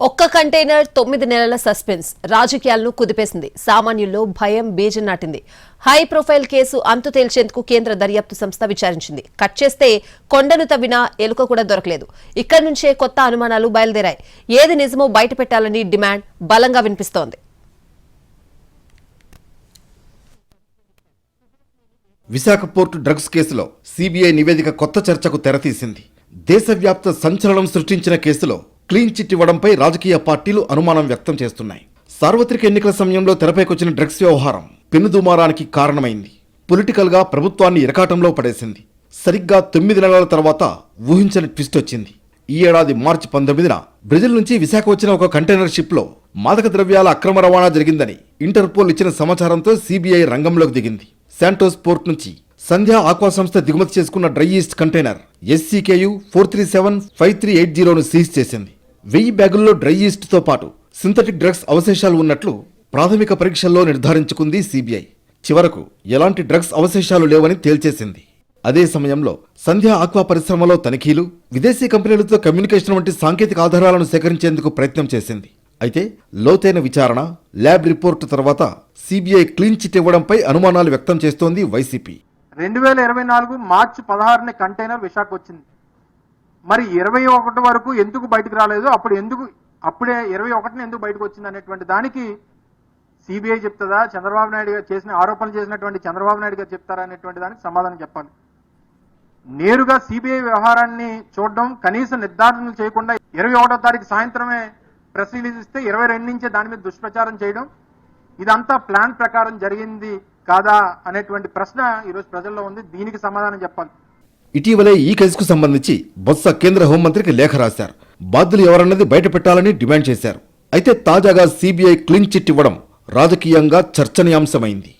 ఒక్క కంటైనర్ తొమ్మిది నెలల సస్పెన్స్. రాజకీయాలను కుదిపేసింది. సామాన్యుల్లో భయం బీజం నాటింది. హై ప్రొఫైల్ కేసు అంతు తేల్చేందుకు కేంద్ర దర్యాప్తు సంస్థ విచారించింది. కట్ చేస్తే కొండను తవ్వినా ఎలుక కూడా దొరకలేదు. ఇక్కడి నుంచే కొత్త అనుమానాలు బయలుదేరాయి. ఏది నిజమో బయట పెట్టాలని డిమాండ్ బలంగా వినిపిస్తోంది. విశాఖ పోర్టు డ్రగ్స్ కేసులో సిబిఐ నివేదిక కొత్త చర్చకు తెరతీసింది. దేశవ్యాప్త సంచలనం సృష్టించిన కేసులో క్లీన్ చిట్ ఇవ్వడంపై రాజకీయ పార్టీలు అనుమానం వ్యక్తం చేస్తున్నాయి. సార్వత్రిక ఎన్నికల సమయంలో తెరపైకొచ్చిన డ్రగ్స్ వ్యవహారం పెనుదుమారానికి కారణమైంది. పొలిటికల్గా ప్రభుత్వాన్ని ఇరకాటంలో పడేసింది. సరిగ్గా తొమ్మిది నెలల తర్వాత ఊహించని ట్విస్ట్ వచ్చింది. ఈ ఏడాది మార్చి పంతొమ్మిదిన బ్రెజిల్ నుంచి విశాఖ వచ్చిన ఒక కంటైనర్ షిప్లో మాదక ద్రవ్యాల అక్రమ రవాణా జరిగిందని ఇంటర్పోల్ ఇచ్చిన సమాచారంతో సిబిఐ రంగంలోకి దిగింది. శాంటోస్ పోర్ట్ నుంచి సంధ్యా ఆక్వా సంస్థ దిగుమతి చేసుకున్న dry yeast container S C K U four three seven five three eight జీరోను seize చేసింది. వెయ్యి బ్యాగుల్లో డ్రై ఈస్ట్తో పాటు సింథటిక్ డ్రగ్స్ అవశేషాలు ఉన్నట్లు ప్రాథమిక పరీక్షల్లో నిర్ధారించుకుంది సిబిఐ. చివరకు ఎలాంటి డ్రగ్స్ అవశేషాలు లేవని తేల్చేసింది. అదే సమయంలో సంధ్యా ఆక్వా పరిశ్రమలో తనిఖీలు విదేశీ కంపెనీలతో కమ్యూనికేషన్ వంటి సాంకేతిక ఆధారాలను సేకరించేందుకు ప్రయత్నం చేసింది. అయితే లోతైన విచారణ ల్యాబ్ రిపోర్టు తర్వాత సిబిఐ క్లీన్ చిట్ ఇవ్వడంపై అనుమానాలు వ్యక్తం చేస్తోంది వైసీపీ. రెండు వేల ఇరవై నాలుగు మార్చి పదహారుని కంటైనర్ విశాఖ వచ్చింది మరి ఇరవై ఒకటి వరకు ఎందుకు బయటకు రాలేదు? అప్పుడు ఎందుకు అప్పుడే ఇరవై ఒకటిని ఎందుకు బయటకు వచ్చింది అనేటువంటి దానికి సిబిఐ చెప్తుందా? చంద్రబాబు నాయుడు గారు చేసిన ఆరోపణలు చేసినటువంటి చంద్రబాబు నాయుడు గారు చెప్తారా అనేటువంటి దానికి సమాధానం చెప్పాలి. నేరుగా సిబిఐ వ్యవహారాన్ని చూడడం కనీస నిర్ధారణలు చేయకుండా ఇరవై ఒకటో తారీఖు సాయంత్రమే ప్రెస్ రిలీజ్ ఇస్తే ఇరవై రెండు నుంచే దాని మీద దుష్ప్రచారం చేయడం ఇదంతా ప్లాన్ ప్రకారం జరిగింది కాదా అనేటువంటి ప్రశ్న ఈరోజు ప్రజల్లో ఉంది. దీనికి సమాధానం చెప్పాలి. ఇటీవలే ఈ కేసుకు సంబంధించి బొత్స కేంద్ర హోంమంత్రికి లేఖ రాశారు. బాధ్యులు ఎవరన్నది బయట పెట్టాలని డిమాండ్ చేశారు. అయితే తాజాగా సిబిఐ క్లీన్ చిట్ ఇవ్వడం రాజకీయంగా చర్చనీయాంశమైంది.